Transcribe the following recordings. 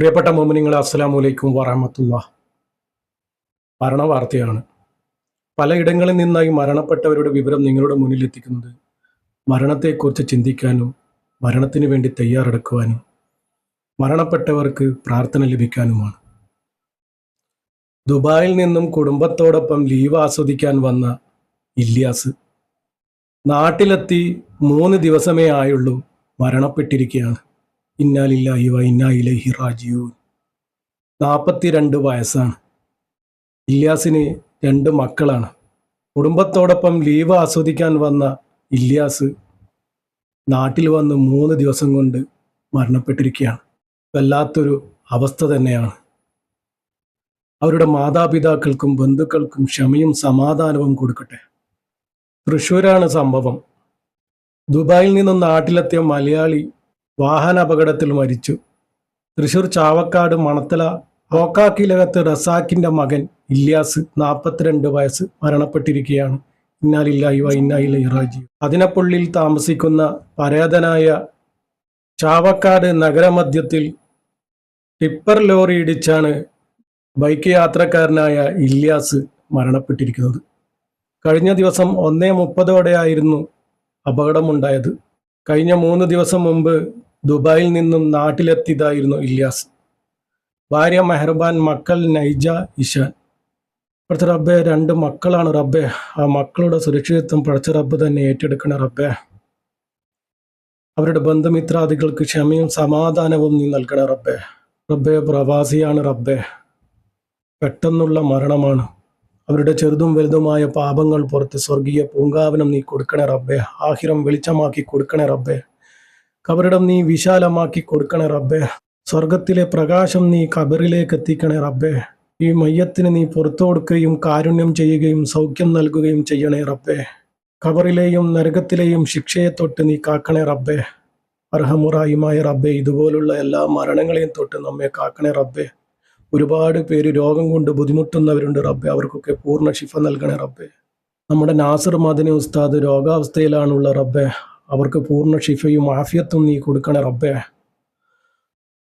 പ്രിയപ്പെട്ട മോമിനിങ്ങളെ അസ്സാം വലൈക്കും വറഹമത്തുള്ള മരണവാർത്തയാണ് പലയിടങ്ങളിൽ നിന്നായി മരണപ്പെട്ടവരുടെ വിവരം നിങ്ങളുടെ മുന്നിൽ എത്തിക്കുന്നത് മരണത്തെക്കുറിച്ച് ചിന്തിക്കാനും മരണത്തിന് വേണ്ടി തയ്യാറെടുക്കുവാനും മരണപ്പെട്ടവർക്ക് പ്രാർത്ഥന ലഭിക്കാനുമാണ്. ദുബായിൽ നിന്നും കുടുംബത്തോടൊപ്പം ലീവ് ആസ്വദിക്കാൻ വന്ന ഇല്യാസ് നാട്ടിലെത്തി മൂന്ന് ദിവസമേ ആയുള്ളൂ മരണപ്പെട്ടിരിക്കുകയാണ്. ഇന്നാലില്ലാഹി വ ഇന്നാ ഇലൈഹി റാജിയൂൻ നാൽപ്പത്തിരണ്ട് വയസ്സാണ്. ഇല്യാസിന് രണ്ട് മക്കളാണ്. കുടുംബത്തോടൊപ്പം ലീവ് ആസ്വദിക്കാൻ വന്ന ഇല്യാസ് നാട്ടിൽ വന്ന് മൂന്ന് ദിവസം കൊണ്ട് മരണപ്പെട്ടിരിക്കുകയാണ്. വല്ലാത്തൊരു അവസ്ഥ തന്നെയാണ്. അവരുടെ മാതാപിതാക്കൾക്കും ബന്ധുക്കൾക്കും ക്ഷമയും സമാധാനവും കൊടുക്കട്ടെ. തൃശ്ശൂരാണ് സംഭവം. ദുബായിൽ നിന്നും നാട്ടിലെത്തിയ മലയാളി വാഹന അപകടത്തിൽ മരിച്ചു. തൃശൂർ ചാവക്കാട് മണത്തല ഓക്കാക്കിലകത്ത് റസാക്കിന്റെ മകൻ ഇല്യാസ് നാൽപ്പത്തിരണ്ട് വയസ്സ് മരണപ്പെട്ടിരിക്കുകയാണ്. ഇന്നാലില്ലായി വ ഇന്നായില്ല ഇറാജി അതിനപ്പുള്ളിൽ താമസിക്കുന്ന പരേതനായ ചാവക്കാട് നഗരമധ്യത്തിൽ ടിപ്പർ ലോറി ഇടിച്ചാണ് ബൈക്ക് യാത്രക്കാരനായ ഇല്യാസ് മരണപ്പെട്ടിരിക്കുന്നത്. കഴിഞ്ഞ ദിവസം ഒന്നേ മുപ്പതോടെയായിരുന്നു അപകടമുണ്ടായത്. കഴിഞ്ഞ മൂന്ന് ദിവസം മുമ്പ് ദുബായിൽ നിന്നും നാട്ടിലെത്തിയതായിരുന്നു ഇല്യാസ്. ഭാര്യ മെഹർബാൻ മക്കൾ നൈജ ഇഷാൻ പടച്ച റബ്ബെ രണ്ട് മക്കളാണ് റബ്ബെ. ആ മക്കളുടെ സുരക്ഷിതത്വം പടച്ച റബ്ബ് തന്നെ ഏറ്റെടുക്കണ റബ്ബെ. അവരുടെ ബന്ധുമിത്രാദികൾക്ക് ക്ഷമയും സമാധാനവും നീ നൽകണ റബ്ബെ. റബ്ബെ പ്രവാസിയാണ് റബ്ബെ. പെട്ടെന്നുള്ള മരണമാണ്. അവരുടെ ചെറുതും വലുതുമായ പാപങ്ങൾ പുറത്ത് സ്വർഗീയ പൂങ്കാവനം നീ കൊടുക്കണേ റബ്ബെ. ആഹിരം വെളിച്ചമാക്കി കൊടുക്കണേ റബ്ബെ. കബറിടം നീ വിശാലമാക്കി കൊടുക്കണേ റബ്ബേ. സ്വർഗത്തിലെ പ്രകാശം നീ കബറിലേക്ക് എത്തിക്കണേ റബ്ബേ. ഈ മയ്യത്തിന് നീ പുറത്തു കൊടുക്കുകയും കാരുണ്യം ചെയ്യുകയും സൗഖ്യം നൽകുകയും ചെയ്യണേ റബ്ബേ. കബറിലെയും നരകത്തിലെയും ശിക്ഷയെ തൊട്ട് നീ കാക്കണേ റബ്ബേ. അർഹമുറായുമായ റബ്ബെ ഇതുപോലുള്ള എല്ലാ മരണങ്ങളെയും തൊട്ട് നമ്മെ കാക്കണേ റബ്ബെ. ഒരുപാട് പേര് രോഗം കൊണ്ട് ബുദ്ധിമുട്ടുന്നവരുണ്ട് റബ്ബെ. അവർക്കൊക്കെ പൂർണ ശിഫ നൽകണേ റബ്ബെ. നമ്മുടെ നാസർ മദനി ഉസ്താദ് രോഗാവസ്ഥയിലാണുള്ള റബ്ബെ. അവർക്ക് പൂർണ ഷിഫയും ആഫിയത്തും നീ കൊടുക്കണേ റബ്ബേ.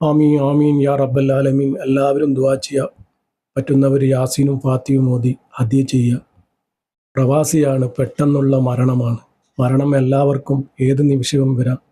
ആമീൻ ആമീൻ യാ റബ്ബൽ ആലമീൻ എല്ലാവരും ദുവാ ചെയ്യുക പറ്റുന്നവർ യാസീനും ഫാത്തിയും മോദി ഹദ്യ ചെയ്യുക പ്രവാസിയാണ് പെട്ടെന്നുള്ള മരണമാണ്. മരണം എല്ലാവർക്കും ഏത് നിമിഷവും വരാം.